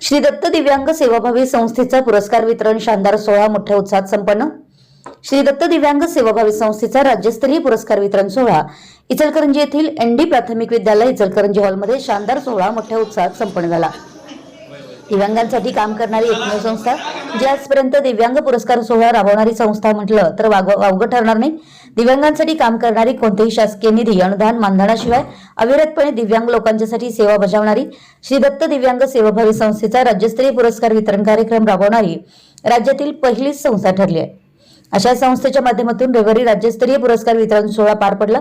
श्री दत्त दिव्यांग सेवाभावी संस्थेचा पुरस्कार वितरण शानदार सोहळा मोठ्या उत्साहात संपन्न. श्री दत्त दिव्यांग सेवाभावी संस्थेचा राज्यस्तरीय पुरस्कार वितरण सोहळा इचलकरंजी येथील एनडी प्राथमिक विद्यालय इचलकरंजी हॉलमध्ये शानदार सोहळा मोठ्या उत्साहात संपन्न झाला. दिव्यांगांसाठी काम करणारी एकमेव संस्था जी आजपर्यंत दिव्यांग पुरस्कार सोहळा राबवणारी संस्था म्हटलं तर वाग- वावगं ठरणार नाही. दिव्यांगांसाठी काम करणारी कोणतेही शासकीय निधी अनुदान मानधनाशिवाय अविरतपणे दिव्यांग लोकांच्यासाठी सेवा बजावणारी श्री दत्त दिव्यांग सेवाभावी संस्थेचा राज्यस्तरीय पुरस्कार वितरण कार्यक्रम राबवणारी राज्यातील पहिलीच संस्था ठरली आहे. अशा संस्थेच्या माध्यमातून रविवारी राज्यस्तरीय पुरस्कार वितरण सोहळा पार पडला.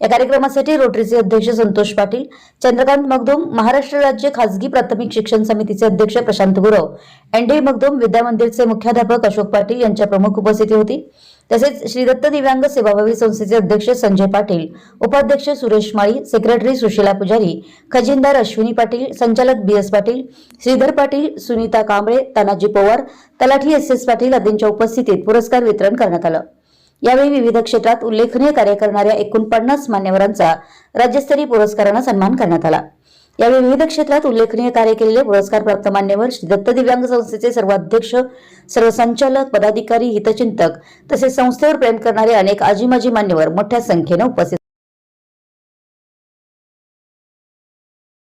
या कार्यक्रमासाठी रोटरीचे अध्यक्ष संतोष पाटील चंद्रकांत मगदुम महाराष्ट्र राज्य खासगी प्राथमिक शिक्षण समितीचे अध्यक्ष प्रशांत गुरव एनडी मगदुम विद्यामंदिरचे मुख्याध्यापक अशोक पाटील यांच्या प्रमुख उपस्थिती होती. तसेच श्री दत्त दिव्यांग सेवाभावी संस्थेचे अध्यक्ष संजय पाटील उपाध्यक्ष सुरेश माळी सेक्रेटरी सुशीला पुजारी खजिनदार अश्विनी पाटील संचालक बी एस पाटील श्रीधर पाटील सुनीता कांबळे तानाजी पवार तलाठी एस एस पाटील आदींच्या उपस्थितीत पुरस्कार वितरण करण्यात आलं. यावेळी विविध क्षेत्रात उल्लेखनीय कार्य करणाऱ्या एकूण पन्नास मान्यवरांचा राज्यस्तरीय पुरस्कारानं सन्मान करण्यात आला. यावेळी विविध क्षेत्रात उल्लेखनीय कार्य केलेले पुरस्कार प्राप्त मान्यवर श्री दत्त दिव्यांग संस्थेचे सर्व अध्यक्ष सर्व संचालक पदाधिकारी हितचिंतक तसेच संस्थेवर प्रेम करणारे अनेक आजी माजी मान्यवर मोठ्या संख्येनं उपस्थित